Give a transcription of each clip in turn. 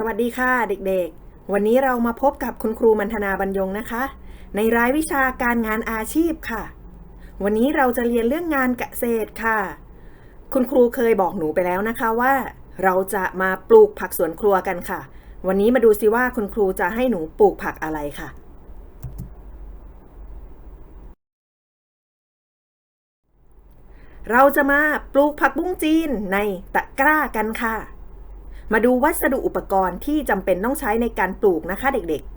สวัสดีค่ะเด็กๆ วันนี้เรามาพบกับคุณครูมันธนาบรรยงนะคะ ในรายวิชาการงานอาชีพค่ะ วันนี้เราจะเรียนเรื่องงานเกษตรค่ะ คุณครูเคยบอกหนูไปแล้วนะคะว่า เราจะมาปลูกผักสวนครัวกันค่ะ วันนี้มาดูสิว่าคุณครูจะให้หนูปลูกผักอะไรค่ะ เราจะมาปลูกผักบุ้งจีนในตะกร้ากันค่ะ มาดูวัสดุอุปกรณ์ที่จำเป็นต้องใช้ในการปลูกนะคะเด็กๆ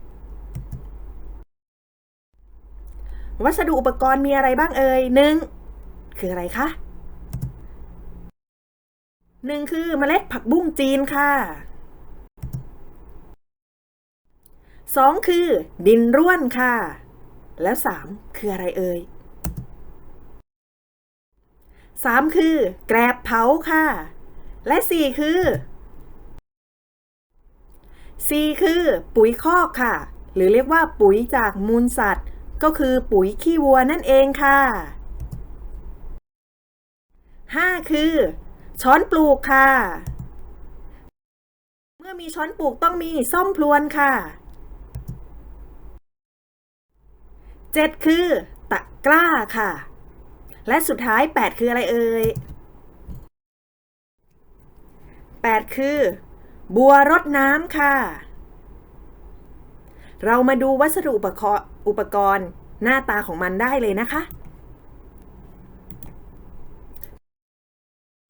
วัสดุอุปกรณ์มีอะไรบ้างเอ่ยหนึ่งคืออะไรคะหนึ่งคือเมล็ดผักบุ้งจีนค่ะสองคือดินร่วนค่ะ แล้วสามคืออะไรเอ่ยสามคือ แกรบเผาค่ะ และสี่คือ 4คือปุ๋ยคอกค่ะ หรือเรียกว่าปุ๋ยจากมูลสัตว์ ก็คือปุ๋ยขี้วัวนั่นเองค่ะ 5 คือ ช้อนปลูกค่ะ เมื่อมีช้อนปลูกต้องมีซ่อมพลวนค่ะ 7 คือ ตะกร้าค่ะ และสุดท้าย 8 คืออะไรเอ่ย 8 คือ บัวรดน้ำค่ะ เรามาดูวัสดุอุปกรณ์อุปกรณ์หน้าตาของมันได้เลยนะคะ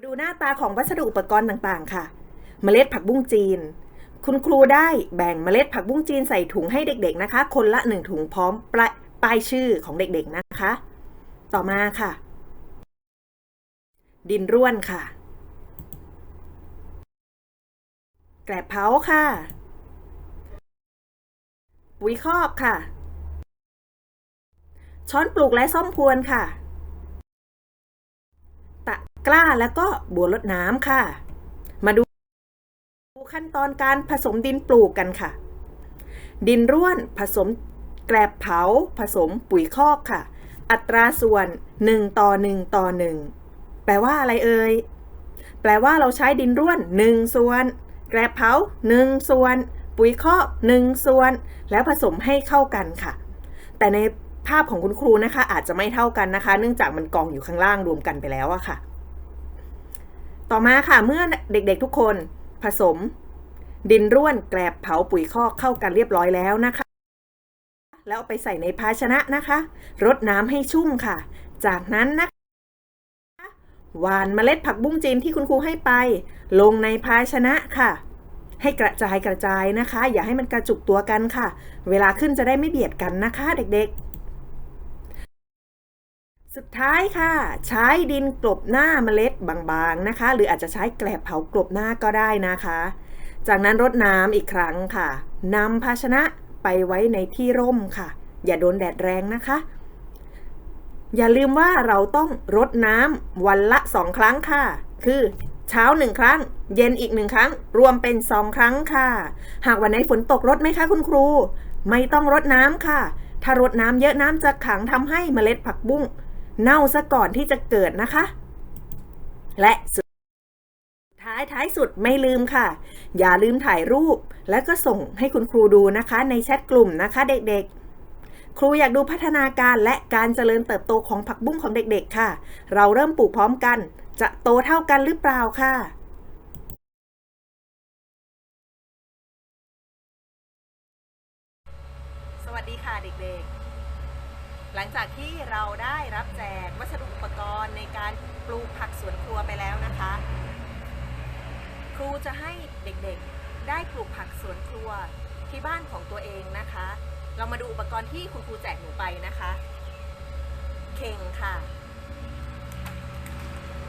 ดูหน้าตาของวัสดุอุปกรณ์ต่างๆ ค่ะ เมล็ดผักบุ้งจีน คุณครูได้แบ่งเมล็ดผักบุ้งจีนใส่ถุงให้เด็กๆนะคะ คนละหนึ่งถุงพร้อมปลป้ายชื่อของเด็กๆนะคะ ต่อมาค่ะ ดินร่วนค่ะ แกลบเผาค่ะ ปุ๋ยคอกค่ะ ช้อนปลูกและซ่อมพวนค่ะ ตะกร้าแล้วก็บัวรดน้ำค่ะ มาดูขั้นตอนการผสมดินปลูกกันค่ะ ดินร่วนผสมแกลบเผา ผสมปุ๋ยคอกค่ะ อัตราส่วน 1 ต่อ 1 ต่อ 1 แปลว่าอะไรเอ่ยแปลว่าเราใช้ดินร่วน 1 ส่วน แกลบเผา1ส่วน ปุ๋ยคอก1ส่วน แล้วผสมให้เข้ากันค่ะ แต่ในภาพของคุณครูนะคะ อาจจะไม่เท่ากันนะคะ เนื่องจากมันกองอยู่ข้างล่างรวมกันไปแล้วอะค่ะ ต่อมาค่ะเมื่อเด็กๆทุกคนผสม ดินร่วนแกลบเผาปุ๋ยคอกเข้ากันเรียบร้อยแล้วนะคะ แล้วไปใส่ในภาชนะนะคะรดน้ำให้ชุ่มค่ะ จากนั้นนะ หวานเมล็ดผักบุ้งจีนที่คุณครูให้ไป ลงในภาชนะค่ะ ให้กระจายกระจายนะคะ อย่าให้มันกระจุกตัวกันค่ะ เวลาขึ้นจะได้ไม่เบียดกันนะคะเด็กๆ สุดท้ายค่ะ ใช้ดินกลบหน้าเมล็ดบางๆนะคะ หรืออาจจะใช้แกลบเผากลบหน้าก็ได้นะคะ จากนั้นรดน้ำอีกครั้งค่ะนำภาชนะไปไว้ในที่ร่มค่ะ อย่าโดนแดดแรงนะคะ อย่าลืมว่าเราต้องรดน้ำวันละสองครั้งค่ะ คือเช้าหนึ่งครั้ง เย็นอีกหนึ่งครั้ง รวมเป็นสองครั้งค่ะ หากวันไหนฝนตกรดไหมคะคุณครู ไม่ต้องรดน้ำค่ะ ถ้ารดน้ำเยอะน้ำจะขังทำให้เมล็ดผักบุ้งเน่าซะก่อนที่จะเกิดนะคะ และสุดท้ายท้ายสุดไม่ลืมค่ะ อย่าลืมถ่ายรูป และก็ส่งให้คุณครูดูนะคะ ในแชทกลุ่มนะคะเด็กๆ ครูอยากดูพัฒนาการและการเจริญเติบโตของผักบุ้งของเด็กๆ ค่ะ เราเริ่มปลูกพร้อมกัน จะโตเท่ากันหรือเปล่าค่ะสวัสดีค่ะเด็กๆ หลังจากที่เราได้รับแจกวัสดุอุปกรณ์ในการปลูกผักสวนครัวไปแล้วนะคะ ครูจะให้เด็กๆ ได้ปลูกผักสวนครัวที่บ้านของตัวเองนะคะ เรามาดูอุปกรณ์ที่คุณครูแจกหนูไปนะคะ เข่งค่ะ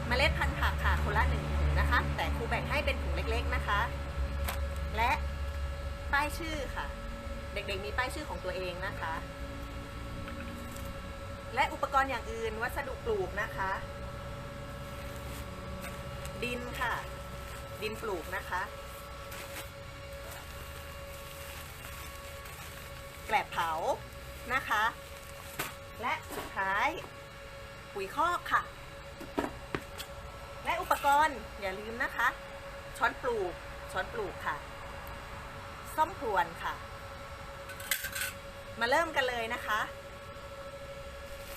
เมล็ดพันธุ์ผักค่ะคนละหนึ่งถุงนะคะ แต่ครูแบ่งให้เป็นถุงเล็กๆนะคะ และป้ายชื่อค่ะ เด็กๆมีป้ายชื่อของตัวเองนะคะ และอุปกรณ์อย่างอื่นวัสดุปลูกนะคะ ดินค่ะ ดินปลูกนะคะ แกลบเผานะคะ และสุดท้ายปุ๋ยคอกค่ะ และอุปกรณ์อย่าลืมนะคะ ช้อนปลูก ช้อนปลูกค่ะ ซ่อมพรวนค่ะ มาเริ่มกันเลยนะคะ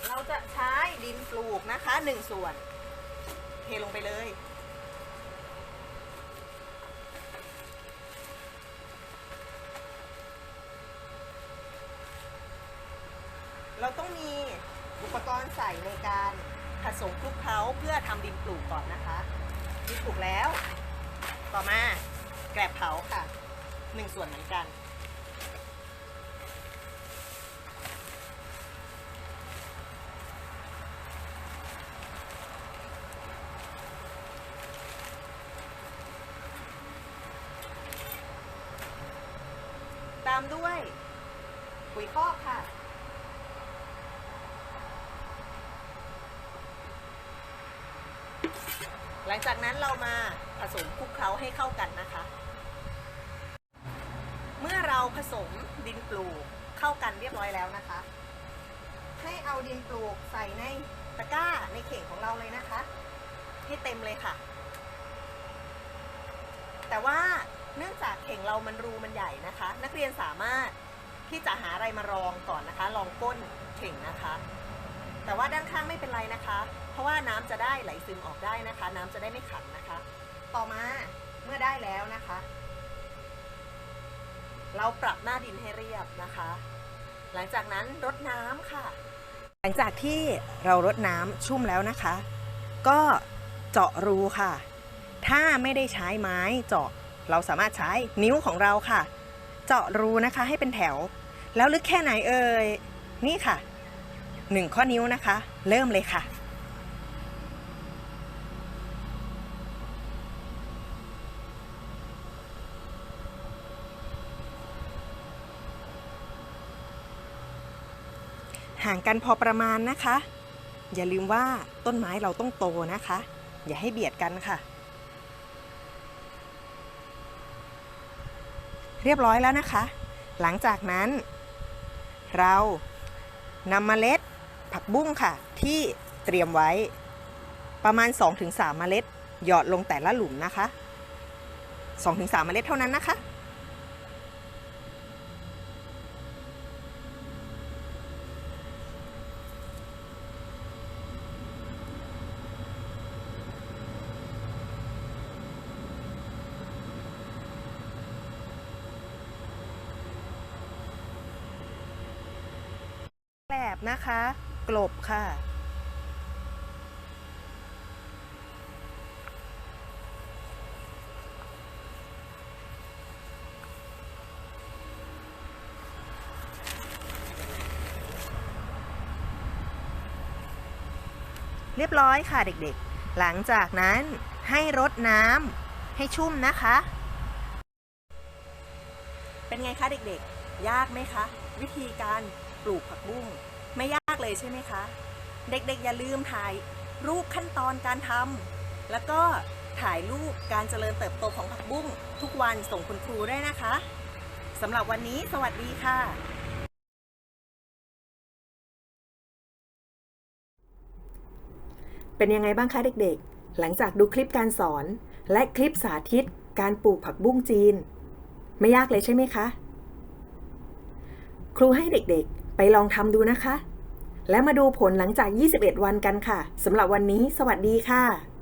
เราจะใช้ดินปลูกนะคะหนึ่งส่วน เทลงไปเลย เราต้องมีอุปกรณ์ใส่ในการผสมคลุกเคล้าเพื่อทำดินปลูกก่อนนะคะดินปลูกแล้ว ต่อมาแกลบเผาค่ะหนึ่งส่วนเหมือนกัน ตามด้วยปุ๋ยคอกค่ะ หลังจากนั้นเรามาผสมคลุกเคล้าให้เข้ากันนะคะ เมื่อเราผสมดินปลูกเข้ากันเรียบร้อยแล้วนะคะ ให้เอาดินปลูกใส่ในตะกร้าในเข่งของเราเลยนะคะ ให้เต็มเลยค่ะ แต่ว่าเนื่องจากเข่งเรามันรูมันใหญ่นะคะ นักเรียนสามารถที่จะหาอะไรมารองก่อนนะคะลองก้นเข่งนะคะ แต่ว่าด้านข้างไม่เป็นไรนะคะ เพราะว่าน้ำจะได้ไหลซึมออกได้นะคะ น้ำจะได้ไม่ขังนะคะ ต่อมาเมื่อได้แล้วนะคะ เราปรับหน้าดินให้เรียบนะคะ หลังจากนั้นรดน้ำค่ะ หลังจากที่เรารดน้ำชุ่มแล้วนะคะ ก็เจาะรูค่ะ ถ้าไม่ได้ใช้ไม้เจาะเราสามารถใช้นิ้วของเราค่ะ เจาะรูนะคะให้เป็นแถว แล้วลึกแค่ไหนเอ่ยนี่ค่ะหนึ่งข้อนิ้วนะคะ เริ่มเลยค่ะ ห่างกันพอประมาณนะคะ อย่าลืมว่าต้นไม้เราต้องโตนะคะ อย่าให้เบียดกันค่ะ เรียบร้อยแล้วนะคะ หลังจากนั้น เรานำเมล็ดผักบุ้งค่ะ ที่เตรียมไว้ประมาณ 2-3เมล็ดหยอดลงแต่ละหลุมนะคะ 2-3เมล็ดเท่านั้นนะคะ แกลบนะคะ กลบค่ะ เรียบร้อยค่ะเด็กๆ หลังจากนั้นให้รดน้ำให้ชุ่มนะคะ เป็นไงคะเด็กๆ ยากไหมคะ วิธีการ ปลูกผักบุ้งไม่ยากเลยใช่ไหมคะ เด็กๆอย่าลืมถ่ายรูปขั้นตอนการทำแล้วก็ถ่ายรูปการเจริญเติบโตของผักบุ้งทุกวันส่งคุณครูได้นะคะสำหรับวันนี้สวัสดีค่ะเป็นยังไงบ้างคะเด็กๆ หลังจากดูคลิปการสอน และคลิปสาธิตการปลูกผักบุ้งจีน ไม่ยากเลยใช่ไหมคะ ครูให้เด็กๆ ไปลองทำดูนะคะ และมาดูผลหลังจาก 21 วันกันค่ะสำหรับวันนี้ สวัสดีค่ะ